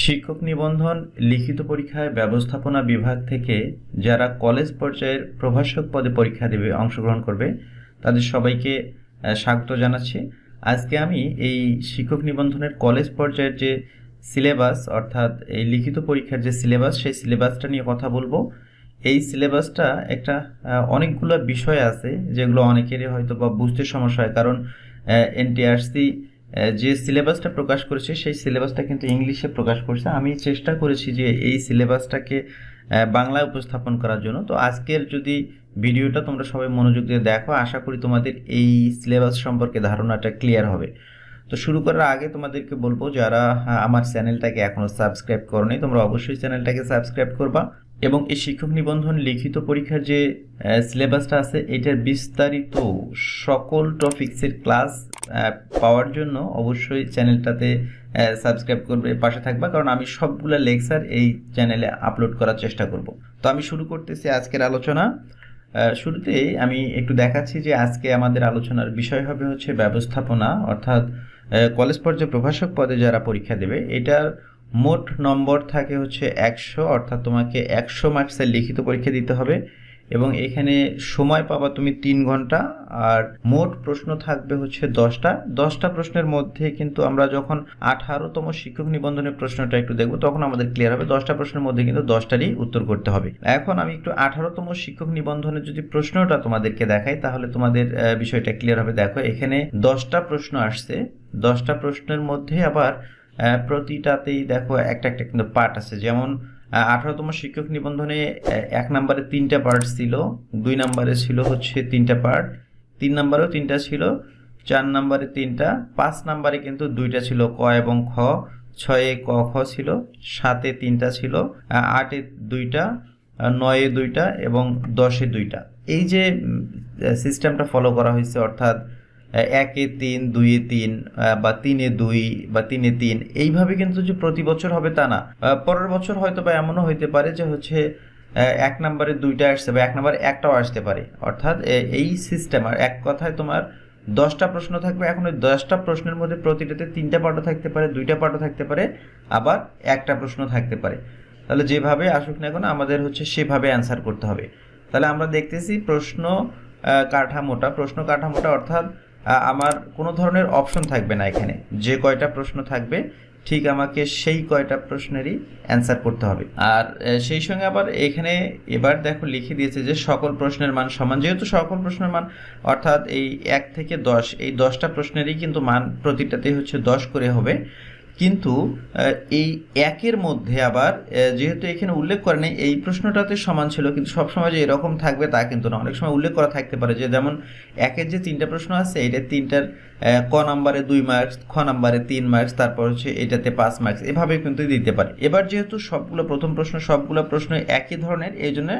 শিক্ষক নিবন্ধন, লিখিত পরীক্ষায় ব্যবস্থাপনা বিভাগ থেকে যারা কলেজ পর্যায়ের প্রভাষক পদে পরীক্ষা দেবে, অংশগ্রহণ করবে, তাদের সবাইকে স্বাগত জানাচ্ছি। আজকে আমি এই শিক্ষক নিবন্ধনের কলেজ পর্যায়ের যে সিলেবাস, অর্থাৎ এই লিখিত পরীক্ষার যে সিলেবাস, সেই সিলেবাসটা নিয়ে কথা বলব। এই সিলেবাসটা একটা অনেকগুলো বিষয় আছে, যেগুলো অনেকেরই হয়তো বা বুঝতে সমস্যা হয়। কারণ এনটিআরসি যে সিলেবাসটা প্রকাশ করেছে, সেই সিলেবাসটা কিন্তু ইংলিশে প্রকাশ করছে। আমি চেষ্টা করেছি যে এই সিলেবাসটাকে বাংলায় উপস্থাপন করার জন্য। তো আজকের যদি ভিডিওটা তোমরা সবাই মনোযোগ দিয়ে দেখো, আশা করি তোমাদের এই সিলেবাস সম্পর্কে ধারণাটা ক্লিয়ার হবে। তো শুরু করার আগে তোমাদেরকে বলব, যারা আমার চ্যানেলটাকে এখনও সাবস্ক্রাইব করনি, তোমরা অবশ্যই চ্যানেলটাকে সাবস্ক্রাইব করবা। এবং এই শিক্ষক নিবন্ধন লিখিত পরীক্ষার যে সিলেবাসটা আছে এটার বিস্তারিত সকল টপিক্সের ক্লাস পাওয়ার জন্য অবশ্যই চ্যানেলটাতে সাবস্ক্রাইব করবে পাশে থাকবা কারণ আমি সবগুলা লেকচার এই চ্যানেলে আপলোড করার চেষ্টা করব। তো আমি শুরু করতেছি আজকের আলোচনা। আহ, শুরুতেই আমি একটু দেখাচ্ছি যে আজকে আমাদের আলোচনার বিষয় হবে হচ্ছে ব্যবস্থাপনা অর্থাৎ কলেজ পর্যায়ে প্রভাষক পদে যারা পরীক্ষা দেবে এটার মোট নম্বর থাকে হচ্ছে একশো, অর্থাৎ তোমাকে একশো মার্কসের লিখিত পরীক্ষা দিতে হবে এবং এখানে সময় পাবা তুমি তিন ঘণ্টা আর মোট প্রশ্ন থাকবে হচ্ছে দশটা। দশটা প্রশ্নের মধ্যে কিন্তু আমরা যখন আঠারোতম শিক্ষক নিবন্ধনের প্রশ্নটা একটু দেখব, তখন আমাদের ক্লিয়ার হবে। দশটা প্রশ্নের মধ্যে কিন্তু দশটারই উত্তর করতে হবে। এখন আমি একটু আঠারোতম শিক্ষক নিবন্ধনের যদি প্রশ্নটা তোমাদেরকে দেখাই, তাহলে তোমাদের বিষয়টা ক্লিয়ার হবে। দেখো, এখানে দশটা প্রশ্ন আসছে। দশটা প্রশ্নের মধ্যে আবার প্রতিটাতেই দেখো একটা একটা কিন্তু পার্ট আছে। যেমন আঠারোতম শিক্ষক নিবন্ধনে এক নম্বরে তিনটা পার্ট ছিল, দুই নম্বরে ছিল হচ্ছে তিনটা পার্ট তিন নম্বরেও তিনটা ছিল, চার নম্বরে তিনটা, পাঁচ নম্বরে কিন্তু দুইটা ছিল, ক এবং খ, ছয়ে ক, খ ছিল, সাতে তিনটা ছিল আটে দুইটা নয়ে দুইটা এবং দশে দুইটা। এই যে সিস্টেমটা ফলো করা হয়েছে, অর্থাৎ একে তিন দুইয়ে তিন বা তিনে দুই, বা তিনে তিন, এইভাবে কিন্তু যে প্রতি বছর হবে তা না। পরের বছর হয়তো বা এমনও হইতে পারে যে হচ্ছে এক নম্বরে দুইটা আসছে বা এক নম্বরে একটাও আসতে পারে। অর্থাৎ এই সিস্টেম আর এক কথায় তোমার দশটা প্রশ্ন থাকবে, এখন ওই দশটা প্রশ্নের মধ্যে প্রতিটাতে তিনটা পার্টও থাকতে পারে, দুইটা পার্টও থাকতে পারে, আবার একটা প্রশ্ন থাকতে পারে। তাহলে যেভাবে আসুক না কেন, আমাদের হচ্ছে সেভাবে অ্যান্সার করতে হবে। তাহলে আমরা দেখতেছি প্রশ্ন কাঠামোটা প্রশ্ন কাঠামোটা অর্থাৎ আমার কোনো ধরনের অপশন থাকবে না এখানে। যে কয়টা প্রশ্ন থাকবে, ঠিক আমাকে সেই কয়টা প্রশ্নেরই অ্যান্সার করতে হবে। আর সেই সঙ্গে আবার এখানে এবার দেখো লিখে দিয়েছে যে সকল প্রশ্নের মান সমান। যেহেতু সকল প্রশ্নের মান, অর্থাৎ এই এক থেকে দশ, এই দশটা প্রশ্নেরই কিন্তু মান প্রতিটাতেই হচ্ছে দশ করে হবে। কিন্তু এই একের মধ্যে আবার যেহেতু এখানে উল্লেখ করে নেই, এই প্রশ্নটাতে সমান ছিল, কিন্তু সবসময় যে এরকম থাকবে তা কিন্তু না। অনেক সময় উল্লেখ করা থাকতে পারে যে, যেমন একের যে তিনটা প্রশ্ন আছে, এটা তিনটার ক নাম্বারে দুই মার্কস খ নাম্বারে তিন মার্কস তারপর হচ্ছে এটাতে পাঁচ মার্কস এভাবে কিন্তু দিতে পারে। এবার যেহেতু সবগুলো, প্রথম প্রশ্ন, সবগুলো প্রশ্ন একই ধরনের, এই জন্য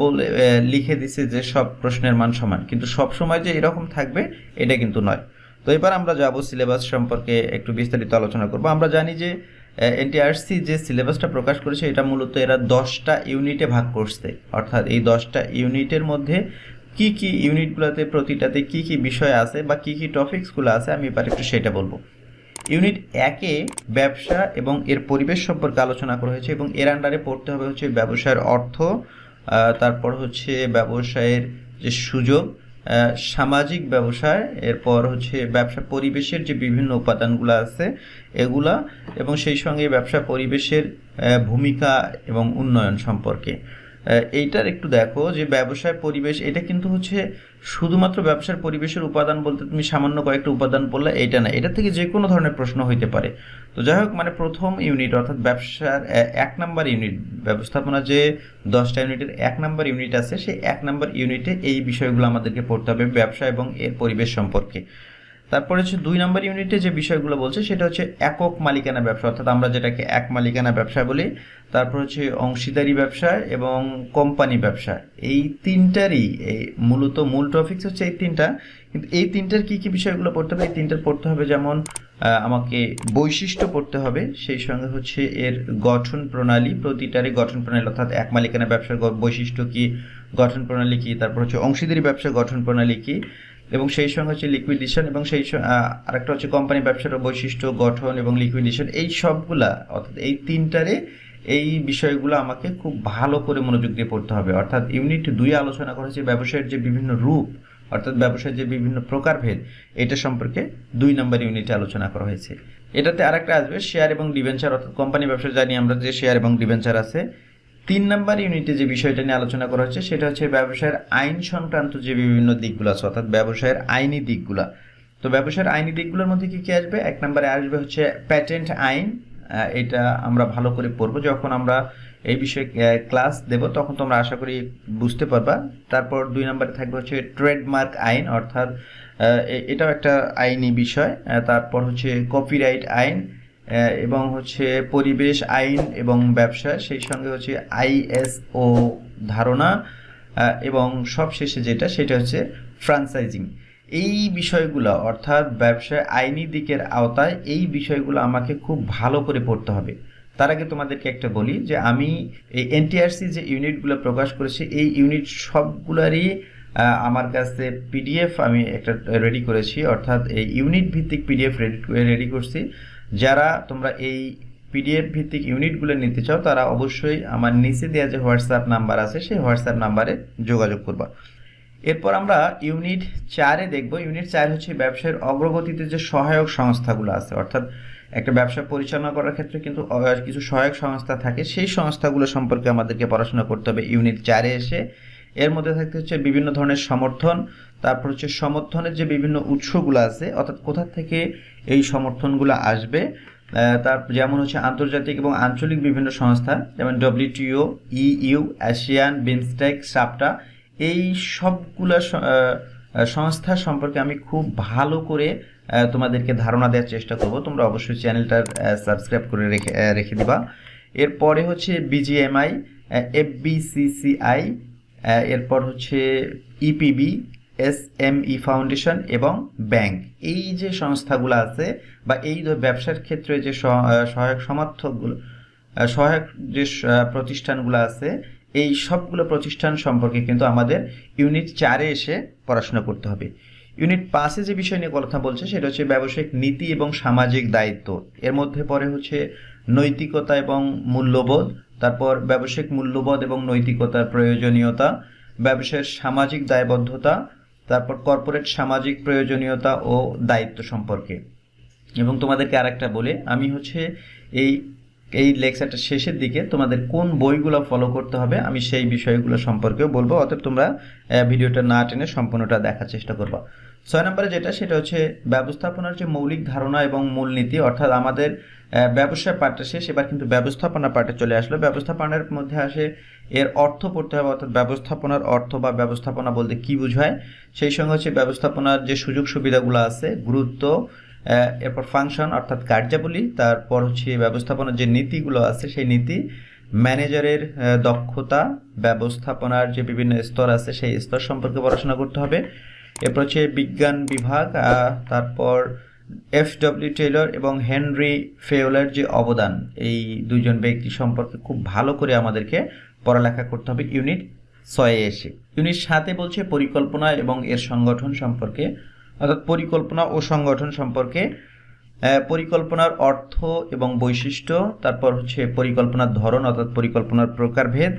বলে লিখে দিছে যে সব প্রশ্নের মান সমান। কিন্তু সব সময় যে এরকম থাকবে, এটা কিন্তু নয়। তো এবার আমরা যাব সিলেবাস সম্পর্কে একটু বিস্তারিত আলোচনা করব। আমরা জানি যে এনটিআরসি যে সিলেবাসটা প্রকাশ করেছে, এটা মূলত এরা দশটা ইউনিটে ভাগ করছে। অর্থাৎ এই দশটা ইউনিটের মধ্যে কি কি ইউনিটগুলোতে প্রতিটাতে কি কি বিষয় আছে বা কি কি টপিকসগুলো আছে, আমি এবার একটু সেটা বলব। ইউনিট একে ব্যবসা এবং এর পরিবেশ সম্পর্কে আলোচনা করা হয়েছে এবং এর আন্ডারে পড়তে হবে হচ্ছে ব্যবসায়ের অর্থ তারপর হচ্ছে ব্যবসায়ের যে সুযোগ সামাজিক ব্যবসায় এরপর হচ্ছে ব্যবসা পরিবেশের যে বিভিন্ন উপাদানগুলো আছে, এগুলা এবং সেই সঙ্গে ব্যবসা পরিবেশের ভূমিকা এবং উন্নয়ন সম্পর্কে। এইটার একটু দেখো যে ব্যবসায় পরিবেশ, এটা কিন্তু হচ্ছে শুধুমাত্র ব্যবসার পরিবেশের উপাদান বলতে তুমি সামান্য কয়েকটা উপাদান বললে এটা না, এটা থেকে যে কোনো ধরনের প্রশ্ন হইতে পারে। তো যাই হোক মানে প্রথম ইউনিট অর্থাৎ ব্যবসার এক নাম্বার ইউনিট ব্যবস্থাপনা যে দশটা ইউনিটের এক নাম্বার ইউনিট আছে, সেই এক নাম্বার ইউনিটে এই বিষয়গুলো আমাদেরকে পড়তে হবে ব্যবসা এবং এর পরিবেশ সম্পর্কে। তারপরে হচ্ছে দুই নম্বর ইউনিটে যে বিষয়গুলো বলছে, সেটা হচ্ছে একক মালিকানা ব্যবসা, অর্থাৎ আমরা যেটাকে এক মালিকানা ব্যবসা বলি, তারপর হচ্ছে অংশীদারি ব্যবসা এবং কোম্পানি ব্যবসা। এই তিনটারই, এই মূলত মূল টপিকস হচ্ছে এই তিনটা, কিন্তু এই তিনটার কি কি বিষয়গুলো পড়তে হবে? এই তিনটার পড়তে হবে যেমন আমাকে বৈশিষ্ট্য পড়তে হবে, সেই সঙ্গে হচ্ছে এর গঠন প্রণালী, প্রতিটারই গঠন প্রণালী, অর্থাৎ এক মালিকানা ব্যবসার বৈশিষ্ট্য কি, গঠন প্রণালী কি, তারপর হচ্ছে অংশীদারি ব্যবসার গঠন প্রণালী কি এবং সেই সঙ্গে হচ্ছে লিকুইডেশন এবং সেই আরেকটা হচ্ছে কোম্পানি ব্যবসার বৈশিষ্ট্য, গঠন এবং লিকুইডেশন এই সবগুলা, অর্থাৎ এই তিনটারে এই বিষয়গুলো আমাকে খুব ভালো করে মনোযোগ দিয়ে পড়তে হবে। অর্থাৎ ইউনিট দুই আলোচনা করা করেছে ব্যবসায়ের যে বিভিন্ন রূপ, অর্থাৎ ব্যবসায়ের যে বিভিন্ন প্রকারভেদ, এটা সম্পর্কে দুই নম্বর ইউনিটে আলোচনা করা হয়েছে। এটাতে আরেকটা আসবে শেয়ার এবং ডিভেঞ্চার অর্থাৎ কোম্পানি ব্যবসা, জানি আমরা যে শেয়ার এবং ডিভেঞ্চার আছে তিন নাম্বার ইউনিটে যে বিষয়টা নিয়ে আলোচনা করা হচ্ছে, সেটা হচ্ছে ব্যবসায়ের আইন সংক্রান্ত যে বিভিন্ন দিকগুলো আছে, অর্থাৎ ব্যবসায়ের আইনি দিকগুলো। তো ব্যবসায়ের আইনি দিকগুলোর মধ্যে কি কি আসবে? এক নম্বরে আসবে হচ্ছে প্যাটেন্ট আইন। এটা আমরা ভালো করে পড়ব। যখন আমরা এই বিষয়ে ক্লাস দেব, তখন তোমরা আশা করি বুঝতে পারবা। তারপর দুই নম্বরে থাকবে হচ্ছে ট্রেডমার্ক আইন, অর্থাৎ এটাও একটা আইনি বিষয়। তারপর হচ্ছে কপিরাইট আইন। এবং হচ্ছে পরিবেশ, আইন এবং ব্যবসা, সেই সঙ্গে হচ্ছে আইএসও ধারণা এবং সবশেষে যেটা, সেটা হচ্ছে ফ্রাঞ্চাইজিং এই বিষয়গুলো, অর্থাৎ ব্যবসায় আইনি দিকের আওতায়, এই বিষয়গুলো আমাকে খুব ভালো করে পড়তে হবে। তার আগে তোমাদেরকে একটা বলি যে আমি এই এনটিআরসি যে ইউনিটগুলো প্রকাশ করেছি, এই ইউনিট সবগুলোরই আমার কাছে পিডিএফ আমি একটা রেডি করেছি, অর্থাৎ এই ইউনিট ভিত্তিক পিডিএফ রেডি রেডি করছি। যারা তোমরা এই পিডিএফ ভিত্তিক ইউনিটগুলো নিতে চাও, তারা অবশ্যই আমার নিচে দেওয়া যে হোয়াটসঅ্যাপ নাম্বার আছে, সেই হোয়াটসঅ্যাপ নাম্বারে যোগাযোগ করবা। এরপর আমরা ইউনিট চারে দেখব। ইউনিট চার হচ্ছে ব্যবসায়ের অগ্রগতিতে যে সহায়ক সংস্থাগুলো আছে। অর্থাৎ একটা ব্যবসা পরিচালনা করার ক্ষেত্রে কিন্তু কিছু সহায়ক সংস্থা থাকে। সেই সংস্থাগুলো সম্পর্কে আমাদেরকে পড়াশোনা করতে হবে ইউনিট চারে এসে। এর মধ্যে থাকতে হচ্ছে বিভিন্ন ধরনের সমর্থন তারপর হচ্ছে সমর্থনের যে বিভিন্ন উৎসগুলো আছে, অর্থাৎ কোথা থেকে এই সমর্থনগুলো আসবে তার যেমন হচ্ছে আন্তর্জাতিক এবং আঞ্চলিক বিভিন্ন সংস্থা, যেমন ডব্লিউটিও ইইউ এশিয়ান বিমস্টেক সাপটা এই সবগুলো সংস্থা সম্পর্কে আমি খুব ভালো করে তোমাদেরকে ধারণা দেওয়ার চেষ্টা করব। তোমরা অবশ্যই চ্যানেলটার সাবস্ক্রাইব করে রেখে রেখে দিবা। এরপরে হচ্ছে বিজিএমআই এফবিসিসিআই এরপর হচ্ছে EPB S M E foundation এবং ব্যাংক। এই যে সংস্থাগুলো আছে বা এই ব্যবসার ক্ষেত্রে যে সহায়ক সমর্থকগুলো সহায়ক যে প্রতিষ্ঠানগুলো আছে, এই সবগুলো প্রতিষ্ঠান সম্পর্কে কিন্তু আমাদের ইউনিট চারে এসে পড়াশোনা করতে হবে। ইউনিট পাঁচে যে বিষয় নিয়ে কথা বলছে, সেটা হচ্ছে ব্যবসায়িক নীতি এবং সামাজিক দায়িত্ব। এর মধ্যে পড়ে হচ্ছে নৈতিকতা এবং মূল্যবোধ, তারপর ব্যবসায়িক মূল্যবোধ এবং নৈতিকতার প্রয়োজনীয়তা, ব্যবসায়ের সামাজিক দায়বদ্ধতা তারপর কর্পোরেট সামাজিক প্রয়োজনীয়তা ও দায়িত্ব সম্পর্কে। এবং তোমাদেরকে আর একটা বলে, আমি হচ্ছে এই এই লেকচারটা শেষের দিকে তোমাদের কোন বইগুলো ফলো করতে হবে আমি সেই বিষয়গুলো সম্পর্কেও বলব, অতএব তোমরা ভিডিওটা না টেনে সম্পূর্ণটা দেখার চেষ্টা করবা। ছয় নম্বরে যেটা, সেটা হচ্ছে ব্যবস্থাপনার যে মৌলিক ধারণা এবং মূলনীতি, অর্থাৎ আমাদের ব্যবসা পার্টটা শেষ, এবার কিন্তু ব্যবস্থাপনা পার্টে চলে আসলো। ব্যবস্থাপনার মধ্যে আসে এর অর্থ পড়তে হবে, অর্থাৎ ব্যবস্থাপনার অর্থ বা ব্যবস্থাপনা বলতে কি বোঝায়? সেই সঙ্গে হচ্ছে ব্যবস্থাপনার যে সুযোগ সুবিধাগুলো আছে, গুরুত্ব এরপর ফাংশন অর্থাৎ কার্যাবলী, তারপর হচ্ছে ব্যবস্থাপনার যে নীতিগুলো আছে, সেই নীতি ম্যানেজারের দক্ষতা, ব্যবস্থাপনার যে বিভিন্ন স্তর আছে, সেই স্তর সম্পর্কে পড়াশোনা করতে হবে। এরপর হচ্ছে বিজ্ঞান বিভাগ তারপর এফ ডব্লিউ টেলর এবং হেনরি ফেওলার যে অবদান, এই দুজন ব্যক্তি সম্পর্কে খুব ভালো করে আমাদেরকে পড়ালেখা করতে হবে ইউনিট ছয়ে এসে। ইউনিট সাতে বলছে পরিকল্পনা এবং এর সংগঠন সম্পর্কে, অর্থাৎ পরিকল্পনা ও সংগঠন সম্পর্কে পরিকল্পনার অর্থ এবং বৈশিষ্ট্য, তারপর হচ্ছে পরিকল্পনার ধরন, অর্থাৎ পরিকল্পনার প্রকারভেদ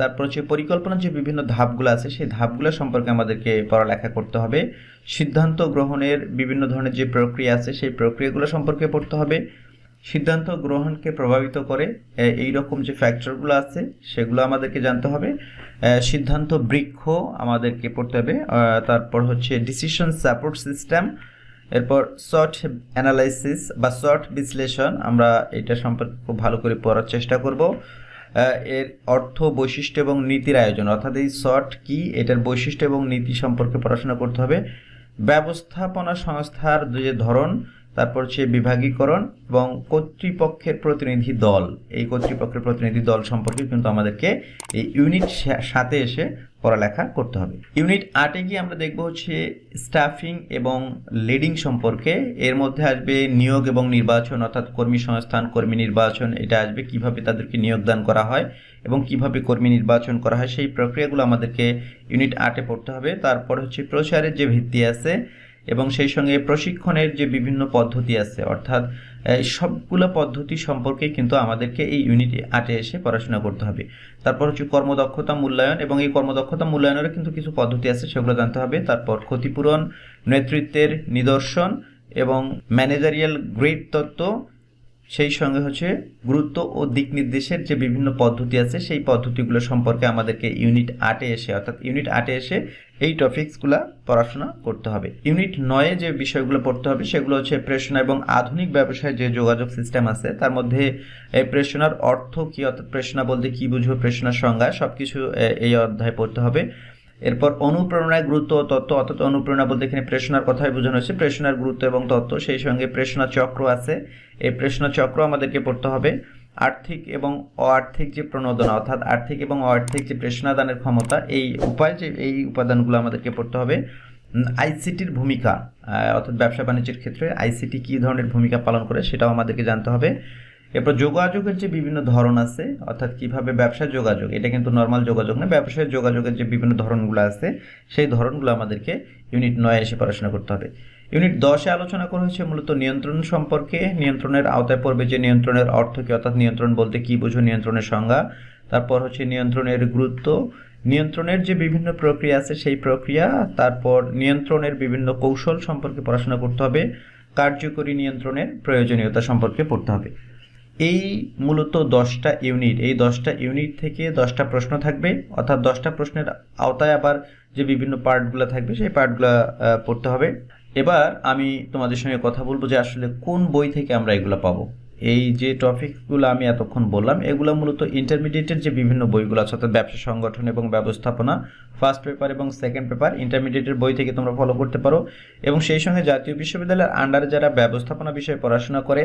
তারপর হচ্ছে পরিকল্পনার যে বিভিন্ন ধাপগুলো আছে, সেই ধাপগুলো সম্পর্কে আমাদেরকে পড়ালেখা করতে হবে। সিদ্ধান্ত গ্রহণের বিভিন্ন ধরনের যে প্রক্রিয়া আছে, সেই প্রক্রিয়াগুলো সম্পর্কে পড়তে হবে। সিদ্ধান্ত গ্রহণকে প্রভাবিত করে এই রকম যে ফ্যাক্টরগুলো আছে, সেগুলো আমাদেরকে জানতে হবে। সিদ্ধান্ত বৃক্ষ আমাদেরকে পড়তে হবে। তারপর হচ্ছে ডিসিশন সাপোর্ট সিস্টেম এরপর শর্ট অ্যানালাইসিস বা শর্ট বিশ্লেষণ, আমরা এটা সম্পর্কে খুব ভালো করে পড়ার চেষ্টা করব। এর অর্থ, বৈশিষ্ট্য এবং নীতির আয়োজন। অর্থাৎ এই শর্ট কি? এটার বৈশিষ্ট্য এবং নীতি সম্পর্কে পড়াশোনা করতে হবে। ব্যবস্থাপনা সংস্থার যে ধরন তারপর হচ্ছে বিভাগীকরণ এবং কর্তৃপক্ষের প্রতিনিধি দল। এই কর্তৃপক্ষের প্রতিনিধি দল সম্পর্কে কিন্তু আমাদেরকে এই ইউনিট সাথে এসে পড়ালেখা করতে হবে। ইউনিট আটে গিয়ে আমরা দেখব হচ্ছে স্টাফিং এবং লিডিং সম্পর্কে। এর মধ্যে আসবে নিয়োগ এবং নির্বাচন, অর্থাৎ কর্মী সংস্থান, কর্মী নির্বাচন, এটা আসবে কীভাবে তাদেরকে নিয়োগদান করা হয় এবং কীভাবে কর্মী নির্বাচন করা হয়, সেই প্রক্রিয়াগুলো আমাদেরকে ইউনিট আটে পড়তে হবে। তারপর হচ্ছে প্রচারের যে ভিত্তি আছে এবং সেই সঙ্গে প্রশিক্ষণের যে বিভিন্ন পদ্ধতি আছে, অর্থাৎ সবগুলো পদ্ধতি সম্পর্কে কিন্তু আমাদেরকে এই ইউনিট আটে এসে পড়াশোনা করতে হবে। তারপর হচ্ছে কর্মদক্ষতা মূল্যায়ন এবং এই কর্মদক্ষতা মূল্যায়নেরও কিন্তু কিছু পদ্ধতি আছে, সেগুলো জানতে হবে। তারপর ক্ষতিপূরণ, নেতৃত্বের নিদর্শন এবং ম্যানেজারিয়াল গ্রেড তত্ত্ব সেই সঙ্গে হচ্ছে গুরুত্ব ও দিক নির্দেশের যে বিভিন্ন পদ্ধতি আছে, সেই পদ্ধতিগুলো সম্পর্কে আমাদেরকে ইউনিট আটে এসে, অর্থাৎ ইউনিট আটে এসে এই টপিকসগুলো পড়াশোনা করতে হবে। ইউনিট নয়ে যে বিষয়গুলো পড়তে হবে, সেগুলো হচ্ছে প্রেষণা এবং আধুনিক ব্যবসায় যে যোগাযোগ সিস্টেম আছে, তার মধ্যে এই প্রেষণার অর্থ কি, অর্থাৎ প্রেষণা বলতে কি বুঝব, প্রেষণার সংজ্ঞা সব কিছু এই অধ্যায়ে পড়তে হবে। এরপর অনুপ্রেরণায় গুরুত্ব ও তত্ত্ব, অর্থাৎ অনুপ্রেরণা বলতে এখানে প্রেষণার কথাই বোঝানো হয়েছে। প্রেষণার গুরুত্ব এবং তত্ত্ব, সেই সঙ্গে প্রেষণা চক্র আছে। এই প্রেষণা চক্র আমাদেরকে পড়তে হবে আর্থিক এবং অআর্থিক যে প্রণোদনা, অর্থাৎ আর্থিক এবং অআর্থিক যে প্রেষণাদানের ক্ষমতা, এই উপায় যে, এই উপাদানগুলো আমাদেরকে পড়তে হবে। আইসিটির ভূমিকা অর্থাৎ ব্যবসা বাণিজ্যের ক্ষেত্রে আইসিটি কী ধরনের ভূমিকা পালন করে সেটাও আমাদেরকে জানতে হবে। এরপর যোগাযোগের যে বিভিন্ন ধরন আছে, অর্থাৎ কীভাবে ব্যবসায় যোগাযোগ, এটা কিন্তু নর্মাল যোগাযোগ না ব্যবসায় যোগাযোগের যে বিভিন্ন ধরনগুলো আছে, সেই ধরনগুলো আমাদেরকে ইউনিট নয় এসে পড়াশোনা করতে হবে। ইউনিট দশে আলোচনা করা হয়েছে মূলত নিয়ন্ত্রণ সম্পর্কে, নিয়ন্ত্রণের আওতায় পড়বে যে নিয়ন্ত্রণের অর্থ কি, অর্থাৎ নিয়ন্ত্রণ বলতে কি বুঝো, নিয়ন্ত্রণের সংজ্ঞা। তারপর হচ্ছে নিয়ন্ত্রণের গুরুত্ব, নিয়ন্ত্রণের যে বিভিন্ন প্রক্রিয়া আছে, সেই প্রক্রিয়া, তারপর নিয়ন্ত্রণের বিভিন্ন কৌশল সম্পর্কে পড়াশোনা করতে হবে, কার্যকরী নিয়ন্ত্রণের প্রয়োজনীয়তা সম্পর্কে পড়তে হবে। এই মূলত দশটা ইউনিট, এই দশটা ইউনিট থেকে দশটা প্রশ্ন থাকবে, অর্থাৎ দশটা প্রশ্নের আওতায় আবার যে বিভিন্ন পার্টগুলো থাকবে, সেই পার্টগুলো পড়তে হবে। এবার আমি তোমাদের সঙ্গে কথা বলব যে আসলে কোন বই থেকে আমরা এগুলো পাবো। এই যে টপিকগুলো আমি এতক্ষণ বললাম, এগুলো মূলত ইন্টারমিডিয়েটের যে বিভিন্ন বইগুলো আছে, অর্থাৎ ব্যবসা সংগঠন এবং ব্যবস্থাপনা ফার্স্ট পেপার এবং সেকেন্ড পেপার ইন্টারমিডিয়েটের বই থেকে তোমরা ফলো করতে পারো। এবং সেই সঙ্গে জাতীয় বিশ্ববিদ্যালয়ের আন্ডারে যারা ব্যবস্থাপনা বিষয়ে পড়াশোনা করে,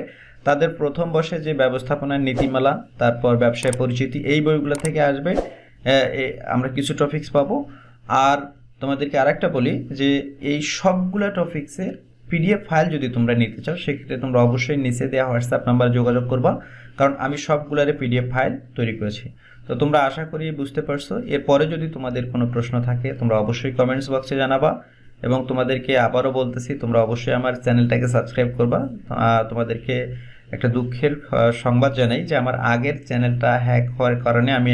তাদের প্রথম বর্ষে যে ব্যবস্থাপনার নীতিমালা, তারপর ব্যবসায় পরিচিতি, এই বইগুলো থেকে আসবে। আমরা কিছু টপিকস পাবো। আর তোমাদেরকে আরেকটা বলি যে, এই সবগুলো টপিক্সের পিডিএফ ফাইল যদি তোমরা নিতে চাও, সেক্ষেত্রে তোমরা অবশ্যই নিচে দেওয়া হোয়াটসঅ্যাপ নাম্বার যোগাযোগ করবা, কারণ আমি সবগুলারে পিডিএফ ফাইল তৈরি করেছি। তো তোমরা আশা করি বুঝতে পারছ। এরপরে যদি তোমাদের কোনো প্রশ্ন থাকে, তোমরা অবশ্যই কমেন্টস বক্সে জানাবা এবং তোমাদেরকে আবারও বলতেছি, তোমরা অবশ্যই আমার চ্যানেলটাকে সাবস্ক্রাইব করবা। তোমাদেরকে একটা দুঃখের সংবাদ জানাই যে আমার আগের চ্যানেলটা হ্যাক হওয়ার কারণে আমি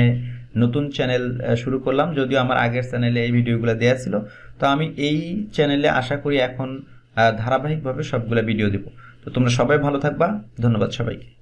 নতুন চ্যানেল শুরু করলাম। যদিও আমার আগের চ্যানেলে এই ভিডিওগুলো দেওয়া ছিল। তো আমি এই চ্যানেলে আশা করি এখন ধারাবাহিকভাবে সবগুলো ভিডিও দেবো। তো তোমরা সবাই ভালো থাকবা। ধন্যবাদ সবাইকে।